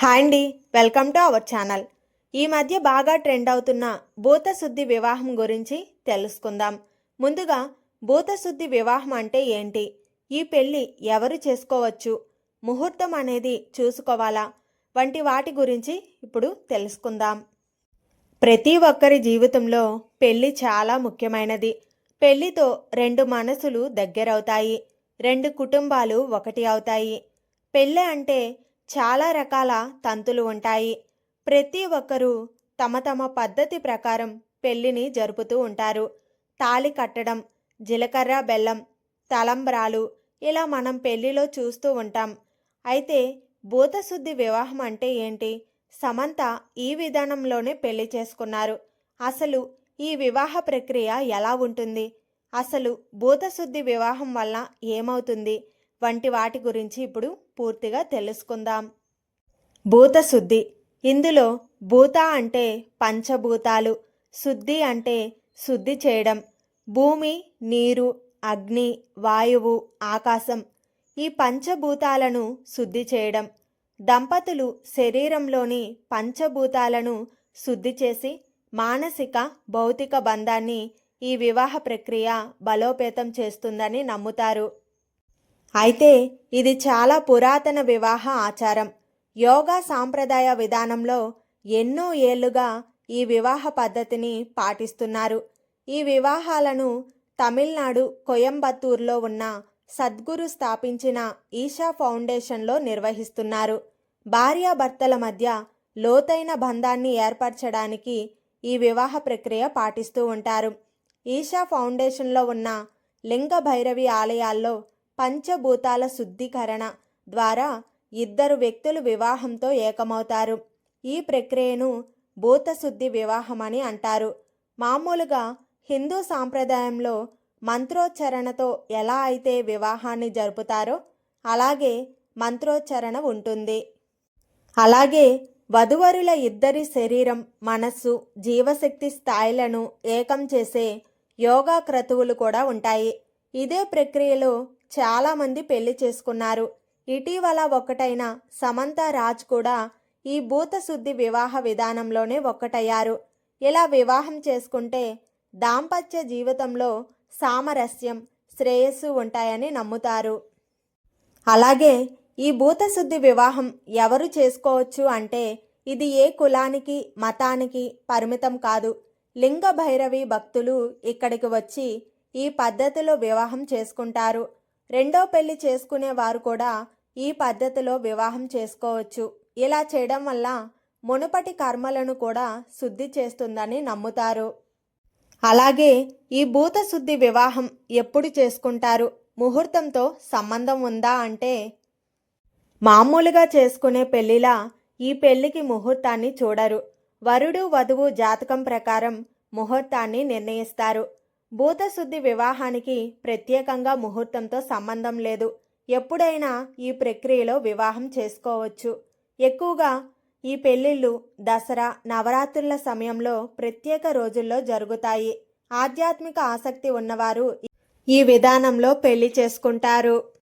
Hi అండి welcome to our channel. ఈ మధ్య బాగా ట్రెండ్ అవుతున్న భూతశుద్ధి వివాహం గురించి తెలుసుకుందాం. ముందుగా భూతశుద్ధి వివాహం అంటే ఏంటి? ఈ పెళ్ళి ఎవరు చేసుకోవచ్చు? ముహూర్తం అనేది చూసుకోవాలా? వంటి వాటి గురించి ఇప్పుడు తెలుసుకుందాం. ప్రతి ఒక్కరి జీవితంలో పెళ్ళి చాలా ముఖ్యమైనది. పెళ్ళితో రెండు మనసులు దగ్గరవుతాయి. రెండు కుటుంబాలు ఒకటి అవుతాయి. పెళ్ళి అంటే చాలా రకాల తంతులు ఉంటాయి. ప్రతి ఒక్కరూ తమ తమ పద్ధతి ప్రకారం పెళ్ళిని జరుపుతూ ఉంటారు. తాళి కట్టడం జీలకర్ర బెల్లం తలంబ్రాలు ఇలా మనం పెళ్ళిలో చూస్తూ ఉంటాం. అయితే భూతశుద్ధి వివాహం అంటే ఏంటి? సమంత ఈ విధానంలోనే పెళ్ళి చేసుకున్నారు. అసలు ఈ వివాహ ప్రక్రియ ఎలా ఉంటుంది? అసలు భూతశుద్ధి వివాహం వల్ల ఏమవుతుంది? వంటి వాటి గురించి ఇప్పుడు పూర్తిగా తెలుసుకుందాం. భూతశుద్ధి. ఇందులో భూత అంటే పంచభూతాలు శుద్ధి అంటే శుద్ధి చేయడం. భూమి నీరు అగ్ని వాయువు ఆకాశం ఈ పంచభూతాలను శుద్ధి చేయడం. దంపతులు శరీరంలోని పంచభూతాలను శుద్ధి చేసి మానసిక భౌతిక బంధాన్ని ఈ వివాహ ప్రక్రియ బలోపేతం చేస్తుందని నమ్ముతారు. అయితే ఇది చాలా పురాతన వివాహ ఆచారం. యోగా సాంప్రదాయ విధానంలో ఎన్నో ఏళ్ళుగా ఈ వివాహ పద్ధతిని పాటిస్తున్నారు. ఈ వివాహాలను తమిళనాడు కోయంబత్తూర్లో ఉన్న సద్గురు స్థాపించిన ఈషా ఫౌండేషన్లో నిర్వహిస్తున్నారు. భార్యాభర్తల మధ్య లోతైన బంధాన్ని ఏర్పరచడానికి ఈ వివాహ ప్రక్రియ పాటిస్తూ ఉంటారు. ఈషా ఫౌండేషన్లో ఉన్న లింగ భైరవి ఆలయాల్లో పంచభూతాల శుద్ధీకరణ ద్వారా ఇద్దరు వ్యక్తులు వివాహంతో ఏకమవుతారు. ఈ ప్రక్రియను భూతశుద్ధి వివాహం అని అంటారు. మామూలుగా హిందూ సాంప్రదాయంలో మంత్రోచ్చరణతో ఎలా అయితే వివాహాన్ని జరుపుతారో అలాగే మంత్రోచ్చరణ ఉంటుంది. అలాగే వధువరుల ఇద్దరి శరీరం మనస్సు జీవశక్తి స్థాయిలను ఏకం చేసే యోగా క్రతువులు కూడా ఉంటాయి. ఇదే ప్రక్రియలో చాలామంది పెళ్ళి చేసుకున్నారు. ఇటీవల ఒకటైన సమంత రాజ్ కూడా ఈ భూతశుద్ధి వివాహ విధానంలోనే ఒక్కటయ్యారు. ఇలా వివాహం చేసుకుంటే దాంపత్య జీవితంలో సామరస్యం శ్రేయస్సు ఉంటాయని నమ్ముతారు. అలాగే ఈ భూతశుద్ధి వివాహం ఎవరు చేసుకోవచ్చు అంటే ఇది ఏ కులానికి మతానికి పరిమితం కాదు. లింగ భైరవి భక్తులు ఇక్కడికి వచ్చి ఈ పద్ధతిలో వివాహం చేసుకుంటారు. రెండో పెళ్ళి చేసుకునే వారు కూడా ఈ పద్ధతిలో వివాహం చేసుకోవచ్చు. ఇలా చేయడం వల్ల మునుపటి కర్మలను కూడా శుద్ధి చేస్తుందని నమ్ముతారు. అలాగే ఈ భూతశుద్ధి వివాహం ఎప్పుడు చేసుకుంటారు? ముహూర్తంతో సంబంధం ఉందా అంటే మామూలుగా చేసుకునే పెళ్ళిలా ఈ పెళ్ళికి ముహూర్తాన్ని చూడరు. వరుడు వధువు జాతకం ప్రకారం ముహూర్తాన్ని నిర్ణయిస్తారు. భూతశుద్ధి వివాహానికి ప్రత్యేకంగా ముహూర్తంతో సంబంధం లేదు. ఎప్పుడైనా ఈ ప్రక్రియలో వివాహం చేసుకోవచ్చు. ఎక్కువగా ఈ పెళ్ళిళ్ళు దసరా నవరాత్రుల సమయంలో ప్రత్యేక రోజుల్లో జరుగుతాయి. ఆధ్యాత్మిక ఆసక్తి ఉన్నవారు ఈ విధానంలో పెళ్ళి చేసుకుంటారు.